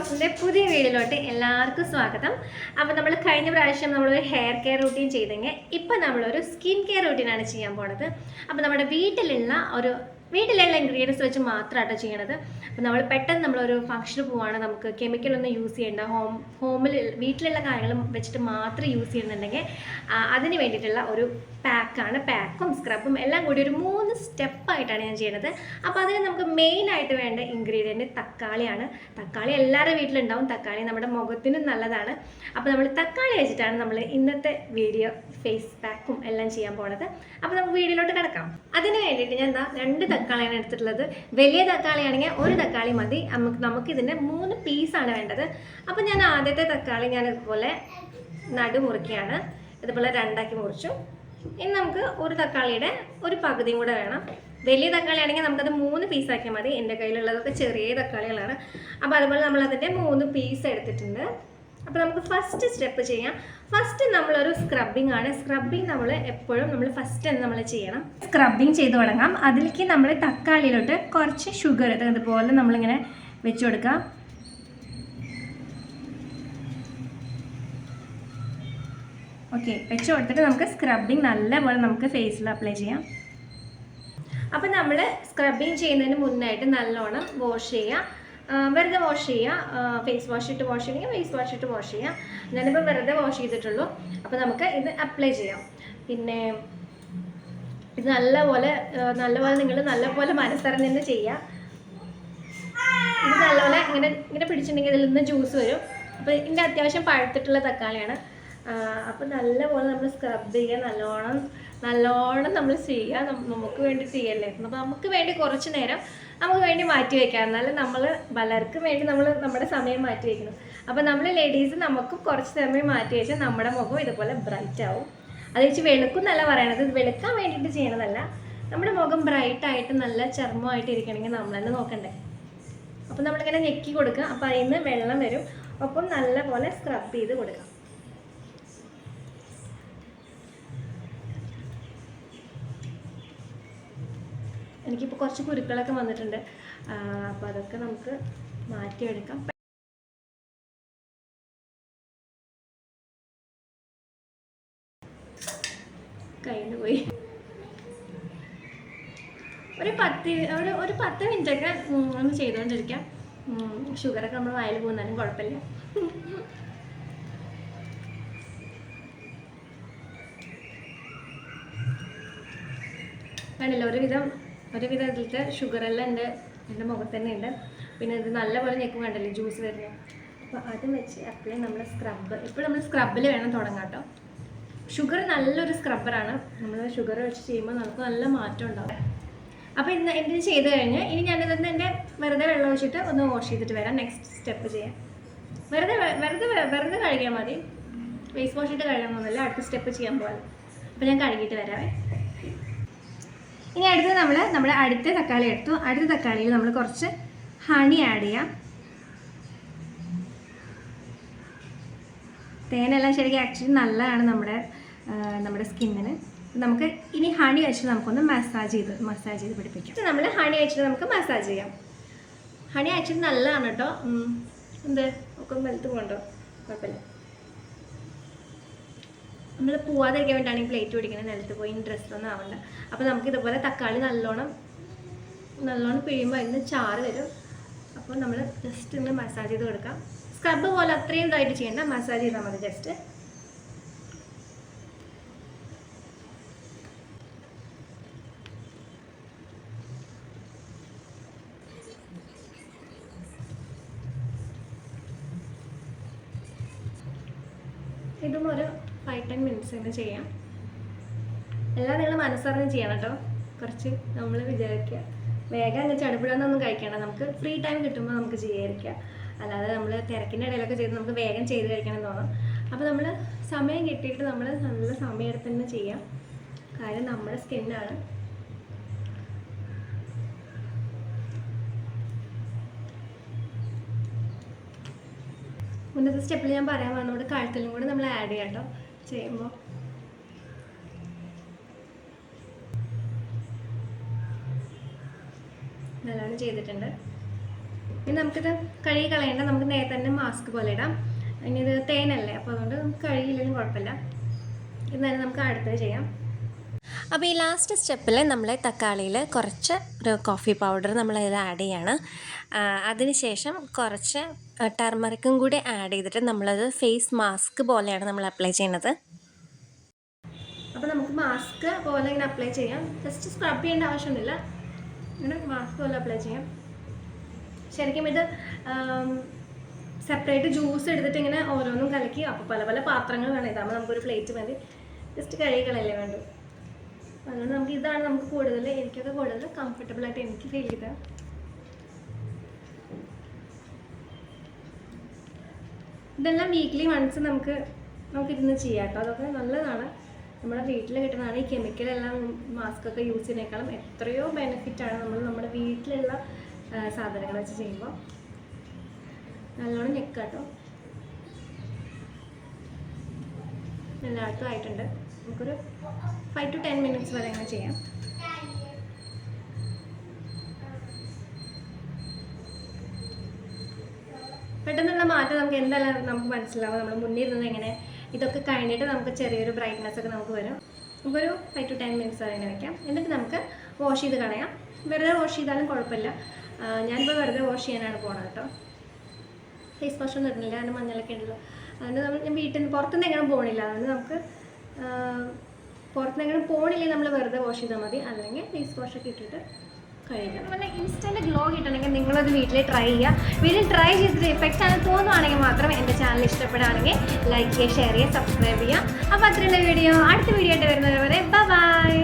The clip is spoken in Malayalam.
വ്ളോഗ്സിന്റെ പുതിയ വീഡിയോയിലോട്ട് എല്ലാവർക്കും സ്വാഗതം. അപ്പോൾ നമ്മൾ കഴിഞ്ഞ പ്രാവശ്യം നമ്മളൊരു ഹെയർ കെയർ റൂട്ടീൻ ചെയ്തെങ്കിൽ ഇപ്പം നമ്മളൊരു സ്കിൻ കെയർ റൂട്ടീനാണ് ചെയ്യാൻ പോണത്. അപ്പോൾ നമ്മുടെ വീട്ടിലുള്ള ഒരു വീട്ടിലുള്ള ഇൻഗ്രീഡിയൻസ് വെച്ച് മാത്രമാട്ടോ ചെയ്യണത്. അപ്പോൾ നമ്മൾ പെട്ടെന്ന് നമ്മളൊരു ഫംഗ്ഷന് പോവാണ്. നമുക്ക് കെമിക്കൽ ഒന്നും യൂസ് ചെയ്യേണ്ട. ഹോം ഹോമിൽ വീട്ടിലുള്ള കാര്യങ്ങൾ വെച്ചിട്ട് മാത്രം യൂസ് ചെയ്യുന്നുണ്ടെങ്കിൽ അതിന് വേണ്ടിയിട്ടുള്ള ഒരു പാക്കാണ് പാക്കും സ്ക്രബും എല്ലാം കൂടി ഒരു മൂന്ന് സ്റ്റെപ്പായിട്ടാണ് ഞാൻ ചെയ്യുന്നത് അപ്പോൾ അതിന് നമുക്ക് മെയിനായിട്ട് വേണ്ട ഇൻഗ്രീഡിയന്റ് തക്കാളിയാണ്. തക്കാളി എല്ലാവരുടെ വീട്ടിലുണ്ടാവും. തക്കാളി നമ്മുടെ മുഖത്തിനും നല്ലതാണ്. അപ്പോൾ നമ്മൾ തക്കാളി വെച്ചിട്ടാണ് നമ്മൾ ഇന്നത്തെ വീഡിയോ ഫേസ് പാക്കും എല്ലാം ചെയ്യാൻ പോണത്. അപ്പോൾ നമുക്ക് വീഡിയോയിലോട്ട് കിടക്കാം. അതിന് വേണ്ടിയിട്ട് ഞാൻ എന്താ രണ്ട് തക്കാളിയാണ് എടുത്തിട്ടുള്ളത്. വലിയ തക്കാളിയാണെങ്കിൽ ഒരു തക്കാളി മതി. നമുക്ക് നമുക്കിതിന്റെ മൂന്ന് പീസാണ് വേണ്ടത്. അപ്പോൾ ഞാൻ ആദ്യത്തെ തക്കാളി ഞാൻ ഇതുപോലെ നടു മുറിക്കുകയാണ് ഇതുപോലെ രണ്ടാക്കി മുറിച്ചു. ഇനി നമുക്ക് ഒരു തക്കാളിയുടെ ഒരു പകുതിയും കൂടെ വേണം. വലിയ തക്കാളി ആണെങ്കിൽ നമുക്കത് മൂന്ന് പീസാക്കിയാൽ മതി. എന്റെ കയ്യിലുള്ളതൊക്കെ ചെറിയ തക്കാളികളാണ്. അപ്പോൾ അതുപോലെ നമ്മളതിന്റെ മൂന്ന് പീസ് എടുത്തിട്ടുണ്ട്. അപ്പോൾ നമുക്ക് ഫസ്റ്റ് സ്റ്റെപ്പ് ചെയ്യാം. ഫസ്റ്റ് നമ്മളൊരു സ്ക്രബിംഗ് ആണ്. സ്ക്രബിംഗ് നമ്മൾ എപ്പോഴും നമ്മൾ ഫസ്റ്റ് തന്നെ നമ്മൾ ചെയ്യണം. സ്ക്രബിംഗ് ചെയ്ത് തുടങ്ങാം. അതിലേക്ക് നമ്മൾ തക്കാളിയിലോട്ട് കുറച്ച് ഷുഗർ അതുപോലെ നമ്മളിങ്ങനെ വെച്ച് കൊടുക്കാം. ഓക്കെ വെച്ച് കൊടുത്തിട്ട് നമുക്ക് സ്ക്രബിങ് നല്ലപോലെ നമുക്ക് ഫേസിൽ അപ്ലൈ ചെയ്യാം. അപ്പം നമ്മൾ സ്ക്രബിങ് ചെയ്യുന്നതിന് മുന്നായിട്ട് നല്ലോണം വാഷ് ചെയ്യുക ആ, വെറുതെ വാഷ് ചെയ്യുക ഫേസ് വാഷ് ഇട്ട് വാഷ് ചെയ്യണമെങ്കിൽ ഫേസ് വാഷ് ഇട്ട് വാഷ് ചെയ്യാം. ഞാനിപ്പോൾ വെറുതെ വാഷ് ചെയ്തിട്ടുള്ളൂ. അപ്പോൾ നമുക്ക് ഇത് അപ്ലൈ ചെയ്യാം. പിന്നെ ഇത് നല്ലപോലെ നല്ലപോലെ നിങ്ങൾ നല്ലപോലെ മനസ്സറിഞ്ഞ് തന്നെ ചെയ്യുക ഇത് നല്ലപോലെ ഇങ്ങനെ ഇങ്ങനെ പിടിച്ചിട്ടുണ്ടെങ്കിൽ ഇതിൽ നിന്ന് ജ്യൂസ് വരും. അപ്പോൾ ഇതിന്റെ അത്യാവശ്യം പഴുത്തിട്ടുള്ള തക്കാളിയാണ്. അപ്പോൾ നല്ലപോലെ നമ്മൾ സ്ക്രബ് ചെയ്യുക നല്ലോണം നല്ലോണം നമ്മൾ ചെയ്യുക നമുക്ക് വേണ്ടി ചെയ്യല്ലേ? അപ്പോൾ നമുക്ക് വേണ്ടി കുറച്ച് നേരം നമുക്ക് വേണ്ടി മാറ്റി വയ്ക്കാം എന്നാലും നമ്മൾ പലർക്കും വേണ്ടി നമ്മൾ നമ്മുടെ സമയം മാറ്റി വയ്ക്കണം അപ്പോൾ നമ്മൾ ലേഡീസ് നമുക്ക് കുറച്ച് സമയം മാറ്റി വെച്ചാൽ നമ്മുടെ മുഖം ഇതുപോലെ ബ്രൈറ്റ് ആവും. അത് വെച്ച് വെളുക്കും എന്നല്ല പറയണത് വെളുക്കാൻ വേണ്ടിയിട്ട് ചെയ്യണതല്ല. നമ്മുടെ മുഖം ബ്രൈറ്റ് ആയിട്ട് നല്ല ചർമ്മമായിട്ട് ഇരിക്കണമെങ്കിൽ നമ്മൾ തന്നെ നോക്കണ്ടേ? അപ്പം നമ്മളിങ്ങനെ ഞെക്കി കൊടുക്കുക. അപ്പം അതിൽ നിന്ന് വെള്ളം വരും. ഒപ്പം നല്ലപോലെ സ്ക്രബ് ചെയ്ത് കൊടുക്കാം. എനിക്കിപ്പോൾ കുറച്ച് കുരുക്കളൊക്കെ വന്നിട്ടുണ്ട്. അപ്പോൾ അതൊക്കെ നമുക്ക് മാറ്റിയെടുക്കാം. കഴിഞ്ഞു പോയി. ഒരു പത്ത് ഒരു ഒരു പത്ത് മിനിറ്റൊക്കെ ഒന്ന് ചെയ്തുകൊണ്ടിരിക്കാം ഷുഗറൊക്കെ നമ്മൾ വായിൽ പോകുന്നാലും കുഴപ്പമില്ല കണ്ടില്ല? ഒരുവിധം ഒരുവിധം വിധത്തിലത്തെ ഷുഗറെല്ലാം എന്റെ എന്റെ മുഖത്ത് തന്നെ ഉണ്ട്. പിന്നെ ഇത് നല്ലപോലെ ഞെക്കും കണ്ടല്ലേ ജ്യൂസ് വരുന്നത് അപ്പോൾ അത് വെച്ച് അപ്ലൈ നമ്മൾ സ്ക്രബ്ബ് ഇപ്പോൾ നമ്മൾ സ്ക്രബിൽ വേണം തുടങ്ങാം കേട്ടോ ഷുഗർ നല്ലൊരു സ്ക്രബ്ബറാണ് നമ്മൾ ഷുഗർ വെച്ച് ചെയ്യുമ്പോൾ നമുക്ക് നല്ല മാറ്റം ഉണ്ടാവും. അപ്പോൾ ഇന്ന് എന്തിന് ചെയ്ത് കഴിഞ്ഞ് ഇനി ഞാനിതൊന്ന് എന്റെ വെറുതെ വെള്ളം ഒഴിച്ചിട്ട് ഒന്ന് വാഷ് ചെയ്തിട്ട് വരാം. നെക്സ്റ്റ് സ്റ്റെപ്പ് ചെയ്യാം. വെറുതെ വെറുതെ വെറുതെ കഴുകിയാൽ മതി. ഫേസ് വാഷ് ഇട്ട് പോകുന്നില്ല. അടുത്ത സ്റ്റെപ്പ് ചെയ്യാൻ പോകാം അപ്പോൾ ഞാൻ കഴുകിയിട്ട് വരാവേ. ഇനി അടുത്തത് നമ്മൾ നമ്മുടെ അടുത്ത തക്കാളി എടുത്തു. അടുത്ത തക്കാളിയിൽ നമ്മൾ കുറച്ച് ഹണി ആഡ് ചെയ്യാം. തേനെല്ലാം ശരിക്കും ആക്ച്വലി നല്ലതാണ് നമ്മുടെ നമ്മുടെ സ്കിന്നിന്. നമുക്ക് ഇനി ഹണി വെച്ചിട്ട് നമുക്കൊന്ന് മസാജ് ചെയ്ത് മസാജ് ചെയ്ത് പിടിപ്പിക്കാം. നമ്മൾ ഹണി വെച്ചിട്ട് നമുക്ക് മസാജ് ചെയ്യാം. ഹണി ആക്ച്വലി നല്ലതാണ് കേട്ടോ. എന്ത്? ഒക്കെ വലുത്ത് പോകണ്ടോ? കുഴപ്പമില്ല. നമ്മൾ പോവാതിരിക്കാൻ വേണ്ടിയാണ് ഈ പ്ലേറ്റ് പിടിക്കുന്നത് നിലത്ത് പോയി ഡ്രസ്സൊന്നും ആവണ്ട. അപ്പോൾ നമുക്ക് ഇതുപോലെ തക്കാളി നല്ലോണം നല്ലോണം പിഴിയുമ്പോൾ അതിന് ചാറ് വരും. അപ്പോൾ നമ്മൾ ജസ്റ്റ് ഇങ്ങനെ മസാജ് ചെയ്ത് കൊടുക്കാം. സ്ക്രബ് പോലെ അത്രയും ഇതായിട്ട് ചെയ്യണ്ട. മസാജ് ചെയ്താൽ മതി ജസ്റ്റ് ഇതും ഒരു ഫൈവ് ടെൻ മിനിറ്റ്സ് തന്നെ ചെയ്യാം. എല്ലാം നിങ്ങൾ മനസ്സറിഞ്ഞ് ചെയ്യണം കേട്ടോ. കുറച്ച് നമ്മൾ വിചാരിക്കുക. വേഗം അങ്ങ് ചടുപ്പിടാന്നൊന്നും കഴിക്കണം നമുക്ക് ഫ്രീ ടൈം കിട്ടുമ്പോൾ നമുക്ക് ചെയ്യാതിരിക്കുക അല്ലാതെ നമ്മൾ തിരക്കിന്റെ ഇടയിലൊക്കെ ചെയ്ത് നമുക്ക് വേഗം ചെയ്ത് കഴിക്കണം തോന്നും. അപ്പോൾ നമ്മൾ സമയം കിട്ടിയിട്ട് നമ്മൾ നല്ല സമയത്ത് തന്നെ ചെയ്യാം. കാര്യം നമ്മുടെ സ്കിന്നാണ് മുന്നത്തെ സ്റ്റെപ്പിൽ ഞാൻ പറയാൻ വന്നോട് കഴുത്തിലും കൂടെ നമ്മൾ ആഡ് ചെയ്യാം കേട്ടോ. ചെയ്യുമ്പോൾ നല്ലോണം ചെയ്തിട്ടുണ്ട്. ഇനി നമുക്കിത് കഴുകി കളയേണ്ട നമുക്ക് നേരത്തെ തന്നെ മാസ്ക് പോലെ ഇടാം. ഇനി ഇത് തേനല്ലേ അപ്പോൾ അതുകൊണ്ട് നമുക്ക് കഴുകിയില്ലെങ്കിലും കുഴപ്പമില്ല. എന്നാലും നമുക്ക് അടുത്തത് ചെയ്യാം. അപ്പോൾ ഈ ലാസ്റ്റ് സ്റ്റെപ്പിൽ നമ്മൾ തക്കാളിയിൽ കുറച്ച് ഒരു കോഫി പൗഡർ നമ്മൾ ആഡ് ചെയ്യാണ്. അതിനുശേഷം കുറച്ച് ടർമറിക്കും കൂടി ആഡ് ചെയ്തിട്ട് നമ്മളത് ഫേസ് മാസ്ക് പോലെയാണ് നമ്മൾ അപ്ലൈ ചെയ്യുന്നത്. അപ്പോൾ നമുക്ക് മാസ്ക് പോലെ ഇങ്ങനെ അപ്ലൈ ചെയ്യാം. ജസ്റ്റ് സ്ക്രബ് ചെയ്യേണ്ട ആവശ്യമൊന്നുമില്ല ഇങ്ങനെ മാസ്ക് പോലെ അപ്ലൈ ചെയ്യാം. ശരിക്കും ഇത് സെപ്പറേറ്റ് ജ്യൂസ് എടുത്തിട്ട് ഇങ്ങനെ ഓരോന്നും കലക്കി അപ്പോൾ പല പല പാത്രങ്ങൾ വേണം. ഇതാകുമ്പോൾ നമുക്കൊരു പ്ലേറ്റ് മതി ജസ്റ്റ് കഴുകികളല്ലേ വേണ്ടു. അപ്പോൾ അതുകൊണ്ട് നമുക്ക് ഇതാണ് നമുക്ക് കൂടുതൽ എനിക്കൊക്കെ കൂടുതൽ കംഫർട്ടബിൾ ആയിട്ട് എനിക്ക് ഫീൽ ചെയ്തത്. ഇതെല്ലാം വീക്ക്ലി വൺസ് നമുക്ക് നമുക്ക് ഇരുന്ന് ചെയ്യാം കേട്ടോ. അതൊക്കെ നല്ലതാണ്. നമ്മുടെ വീട്ടിൽ കിട്ടുന്നതാണ് ഈ കെമിക്കലെല്ലാം മാസ്ക് ഒക്കെ യൂസ് ചെയ്യുന്നതിനേക്കാളും എത്രയോ ബെനിഫിറ്റാണ് നമ്മൾ നമ്മുടെ വീട്ടിലുള്ള സാധനങ്ങൾ വെച്ച് ചെയ്യുമ്പോൾ. നല്ലോണം ഞെക്കാട്ടോ എല്ലായിടത്തും ആയിട്ടുണ്ട്. നമുക്കൊരു ഫൈവ് ടു ടെൻ മിനിറ്റ്സ് വരെ അങ്ങനെ ചെയ്യാം. പെട്ടെന്നുള്ള മാറ്റം നമുക്ക് എന്തായാലും നമുക്ക് മനസ്സിലാവും. നമ്മൾ മുന്നിരുന്നത് എങ്ങനെ? ഇതൊക്കെ കഴിഞ്ഞിട്ട് നമുക്ക് ചെറിയൊരു ബ്രൈറ്റ്നെസ് ഒക്കെ നമുക്ക് വരും. നമുക്കൊരു ഫൈവ് ടു ടെൻ മിനിറ്റ്സ് വരെ ഇങ്ങനെ വെക്കാം. എന്നിട്ട് നമുക്ക് വാഷ് ചെയ്ത് കളയാം. വെറുതെ വാഷ് ചെയ്താലും കുഴപ്പമില്ല. ഞാനിപ്പോൾ വെറുതെ വാഷ് ചെയ്യാനാണ് പോണത് കേട്ടോ. ഫേസ് വാഷ് ഒന്നും ഇടുന്നില്ല. അതിന് മഞ്ഞളൊക്കെ ഉണ്ടല്ലോ. അതുകൊണ്ട് നമ്മൾ ഞാൻ വീട്ടിൽ നിന്ന് പുറത്തുനിന്ന് എങ്ങനെ പോകണില്ല അതുകൊണ്ട് നമുക്ക് പുറത്തുനിന്ന് എങ്ങനെ പോകണില്ലെങ്കിൽ നമ്മൾ വെറുതെ വാഷ് ചെയ്താൽ മതി. അല്ലെങ്കിൽ ഫേസ് വാഷൊക്കെ ഇട്ടിട്ട് ഇൻസ്റ്റന്റ് ഗ്ലോ കിട്ടണമെങ്കിൽ നിങ്ങളത് വീട്ടിൽ ട്രൈ ചെയ്യുക. വീട്ടിൽ ട്രൈ ചെയ്തിട്ട് എഫക്റ്റ് ആണ് തോന്നുവാണെങ്കിൽ മാത്രം എന്റെ ചാനൽ ഇഷ്ടപ്പെടുകയാണെങ്കിൽ ലൈക്ക് ചെയ്യുക ഷെയർ ചെയ്യുക സബ്സ്ക്രൈബ് ചെയ്യുക. അപ്പോൾ അത്രയുള്ള വീഡിയോ അടുത്ത വീഡിയോ ആയിട്ട് വരുന്നത് വരെ ബൈ